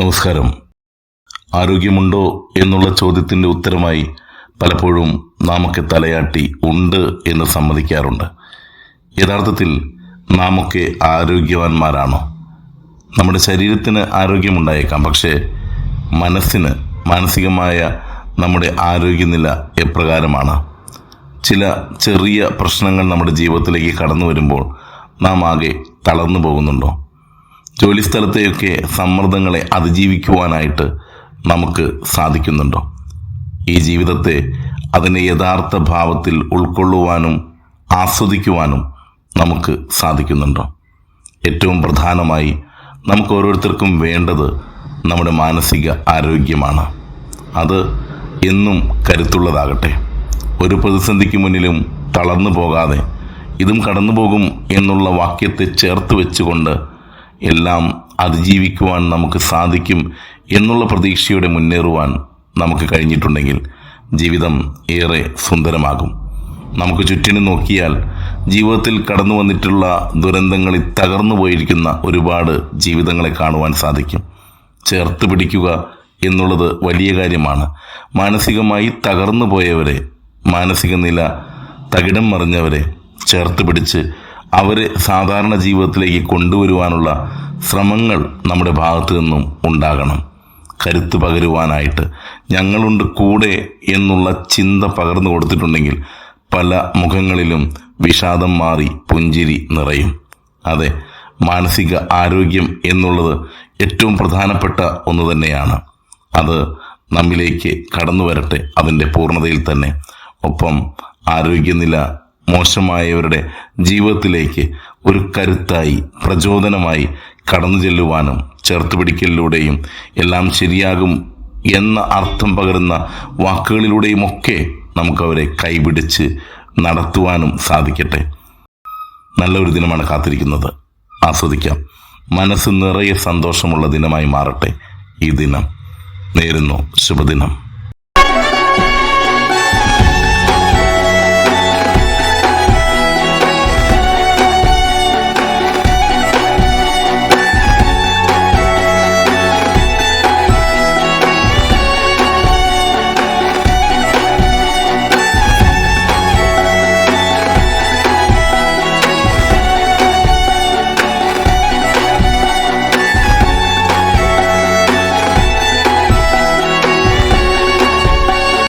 നമസ്കാരം. ആരോഗ്യമുണ്ടോ എന്നുള്ള ചോദ്യത്തിന്റെ ഉത്തരമായി പലപ്പോഴും നാമൊക്കെ തലയാട്ടി ഉണ്ട് എന്ന് സമ്മതിക്കാറുണ്ട്. യഥാർത്ഥത്തിൽ നാമൊക്കെ ആരോഗ്യവാന്മാരാണോ. നമ്മുടെ ശരീരത്തിന് ആരോഗ്യമുണ്ടായേക്കാം പക്ഷേ മനസ്സിന് മാനസികമായ നമ്മുടെ ആരോഗ്യനില എപ്രകാരമാണ്? ചില ചെറിയ പ്രശ്നങ്ങൾ നമ്മുടെ ജീവിതത്തിലേക്ക് കടന്നു വരുമ്പോൾ നാം ആകെ തളർന്നു പോകുന്നുണ്ടോ? ജോലിസ്ഥലത്തെയൊക്കെ സമ്മർദ്ദങ്ങളെ അതിജീവിക്കുവാനായിട്ട് നമുക്ക് സാധിക്കുന്നുണ്ടോ? ഈ ജീവിതത്തെ അതിന്റെ യഥാർത്ഥ ഭാവത്തിൽ ഉൾക്കൊള്ളുവാനും ആസ്വദിക്കുവാനും നമുക്ക് സാധിക്കുന്നുണ്ടോ? ഏറ്റവും പ്രധാനമായി നമുക്ക് ഓരോരുത്തർക്കും വേണ്ടത് നമ്മുടെ മാനസിക ആരോഗ്യമാണ്. അത് എന്നും കരുത്തുള്ളതാകട്ടെ. ഒരു പ്രതിസന്ധിക്ക് മുന്നിലും തളർന്നു പോകാതെ ഇതും കടന്നു പോകും എന്നുള്ള വാക്യത്തെ ചേർത്ത് വെച്ചുകൊണ്ട് എല്ലാം അതിജീവിക്കുവാൻ നമുക്ക് സാധിക്കും എന്നുള്ള പ്രതീക്ഷയോടെ മുന്നേറുവാൻ നമുക്ക് കഴിഞ്ഞിട്ടുണ്ടെങ്കിൽ ജീവിതം ഏറെ സുന്ദരമാകും. നമുക്ക് ചുറ്റിനും നോക്കിയാൽ ജീവിതത്തിൽ കടന്നു വന്നിട്ടുള്ള ദുരന്തങ്ങളിൽ തകർന്നു പോയിരിക്കുന്ന ഒരുപാട് ജീവിതങ്ങളെ കാണുവാൻ സാധിക്കും. ചേർത്ത് പിടിക്കുക എന്നുള്ളത് വലിയ കാര്യമാണ്. മാനസികമായി തകർന്നു പോയവരെ മാനസിക നില തകിടം മറിഞ്ഞവരെ ചേർത്ത് പിടിച്ച് അവരെ സാധാരണ ജീവിതത്തിലേക്ക് കൊണ്ടുവരുവാനുള്ള ശ്രമങ്ങൾ നമ്മുടെ ഭാഗത്തു നിന്നും ഉണ്ടാകണം. കരുത്ത് പകരുവാനായിട്ട് ഞങ്ങളുണ്ട് കൂടെ എന്നുള്ള ചിന്ത പകർന്നു കൊടുത്തിട്ടുണ്ടെങ്കിൽ പല മുഖങ്ങളിലും വിഷാദം മാറി പുഞ്ചിരി നിറയും. അതെ മാനസിക ആരോഗ്യം എന്നുള്ളത് ഏറ്റവും പ്രധാനപ്പെട്ട ഒന്ന് തന്നെയാണ്. അത് നമ്മിലേക്ക് കടന്നു വരട്ടെ അതിന്റെ പൂർണതയിൽ തന്നെ. ഒപ്പം ആരോഗ്യനില മോശമായവരുടെ ജീവിതത്തിലേക്ക് ഒരു കരുത്തായി പ്രചോദനമായി കടന്നു ചെല്ലുവാനും ചേർത്ത് പിടിക്കലിലൂടെയും എല്ലാം ശരിയാകും എന്ന അർത്ഥം പകരുന്ന വാക്കുകളിലൂടെയും ഒക്കെ നമുക്കവരെ കൈപിടിച്ച് നടത്തുവാനും സാധിക്കട്ടെ. നല്ലൊരു ദിനമാണ് കാത്തിരിക്കുന്നത്. ആസ്വദിക്കാം. മനസ്സ് നിറയെ സന്തോഷമുള്ള ദിനമായി മാറട്ടെ. ഈ ദിനം നേരുന്നു. ശുഭദിനം.